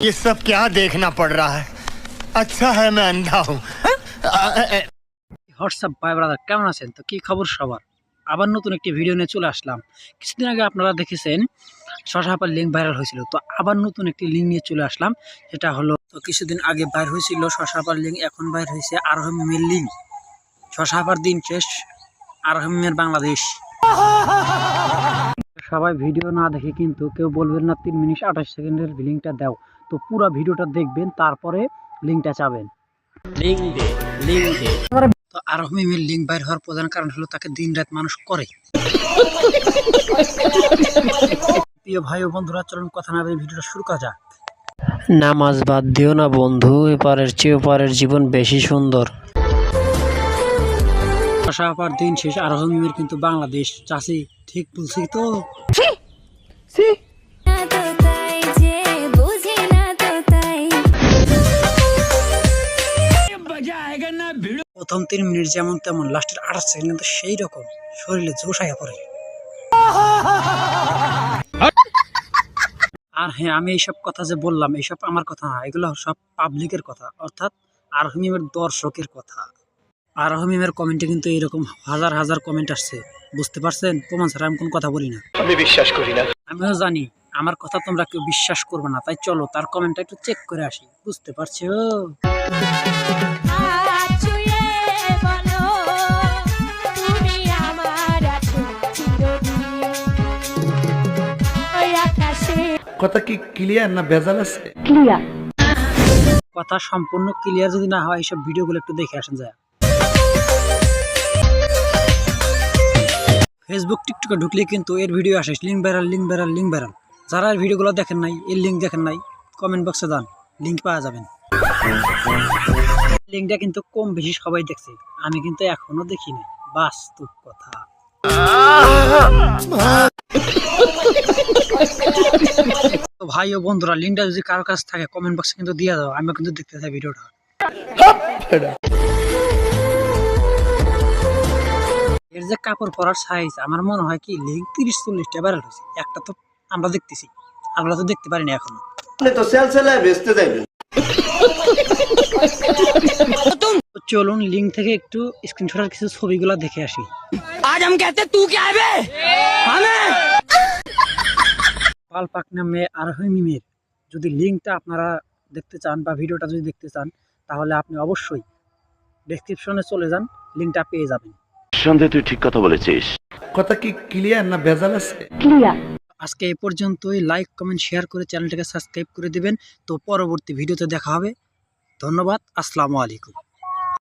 ये सब क्या देखना पड़ रहा है अच्छा है मैं अंधा हूँ হোয়াটসঅ্যাপ ভাই ব্রাদার কেমন আছেন তো কি খবর সবার আবার নতুন একটি ভিডিও নিয়ে চলে আসলাম কিছুদিন আগে আপনারা দেখেছেন শশাপার লিঙ্ক ভাইরাল হয়েছিল তো আবার নতুন একটি লিঙ্ক নিয়ে চলে আসলাম সেটা হলো তো কিছুদিন আগে বাইর হয়েছিল শশাপার লিঙ্ক এখন বাইর হয়েছে আরহমিমের লিঙ্ক শশাপার দিন শেষ আরহমিমের বাংলাদেশ সবাই ভিডিও না দেখে কিন্তু কেউ বলবেন না তিন মিনিট আঠাশ সেকেন্ডের লিঙ্কটা দাও। তো পুরো ভিডিওটা দেখবেন তারপরে লিঙ্কটা চাবেন। তো আরহমিমের লিঙ্ক বাইর হওয়ার প্রধান কারণ হলো তাকে দিন রাত মানুষ করে। প্রিয় ভাই ও বন্ধুরা চলুন কথা না ভিডিওটা শুরু করা যাক। নামাজ বাদ দিও না বন্ধু এপারের চেয়ে ওপারের জীবন বেশি সুন্দর। আসার দিন শেষ আরহমিমের কিন্তু বাংলাদেশ চাষি ঠিক বলছি তো? প্রথম তিন মিনিট যেমন তেমন লাস্টের আঠাশ সেকেন্ড কিন্তু সেই রকম। শরীরে জোশাইয়া পড়ে। আর হ্যাঁ আমি এইসব কথা যে বললাম এইসব আমার কথা না এগুলো সব পাবলিকের কথা অর্থাৎ আরহমিমের দর্শকের কথা। আরহমিমের কমেন্টে কিন্তু এইরকম হাজার হাজার কমেন্ট আসছে। বুঝতে পারছেন? প্রমাণ ছাড়া আমি কোনো কথা বলি না। আমি বিশ্বাস করি না। আমিও জানি আমার কথা তোমরা কেউ বিশ্বাস করবে না তাই চলো তার কমেন্টটা একটু চেক করে আসি। বুঝতে পারছ? কথা কি ক্লিয়ার না ভেজাল আছে? কথা সম্পূর্ণ ক্লিয়ার যদি না হয় এইসব ভিডিওগুলো একটু দেখে আসেন যায়। ফেসবুক টিকটকে ঢুকলে কিন্তু এর ভিডিও আসে। Link viral link viral link viral যারা এর ভিডিওগুলো দেখেন নাই এর লিঙ্ক দেখেন নাই কমেন্ট বক্সে দান লিঙ্ক পাওয়া যাবেন। লিঙ্কটা কিন্তু কম বেশি সবাই দেখছে। আমি কিন্তু এখনও দেখি নাই। বাস্তব কথা। ভাই ও বন্ধুরা লিঙ্কটা যদি কারও কাছে থাকে কমেন্ট বক্সে কিন্তু দিয়ে দাও। আমি কিন্তু দেখতে চাই ভিডিওটা। এর যে কাপড় পরার সাইজ আমার মনে হয় কি লিঙ্ক তিরিশ চল্লিশটা ভাইরাল হয়েছে। একটা তো আমরা দেখতেছি আমরা তো দেখতে পারিনি এখনও। তো সেলসেলায় বেচতে যাইবেন। চলুন লিঙ্ক থেকে একটু স্ক্রিনশটের কিছু ছবিগুলো দেখে আসি। আজ আমি কেতে তু কে পাল পাকনা মেয়ে আর মিমের। যদি লিঙ্কটা আপনারা দেখতে চান বা ভিডিওটা যদি দেখতে চান তাহলে আপনি অবশ্যই ডেসক্রিপশনে চলে যান লিঙ্কটা পেয়ে যাবেন। সন্দেহ তুই ঠিক কথা বলেছিস। কথা কি ক্লিয়ার না ভেজাল আছে? আজকে এই পর্যন্তই। লাইক কমেন্ট শেয়ার করে চ্যানেলটাকে সাবস্ক্রাইব করে দিবেন। তো পরবর্তী ভিডিওতে দেখা হবে। ধন্যবাদ। আসসালামু আলাইকুম।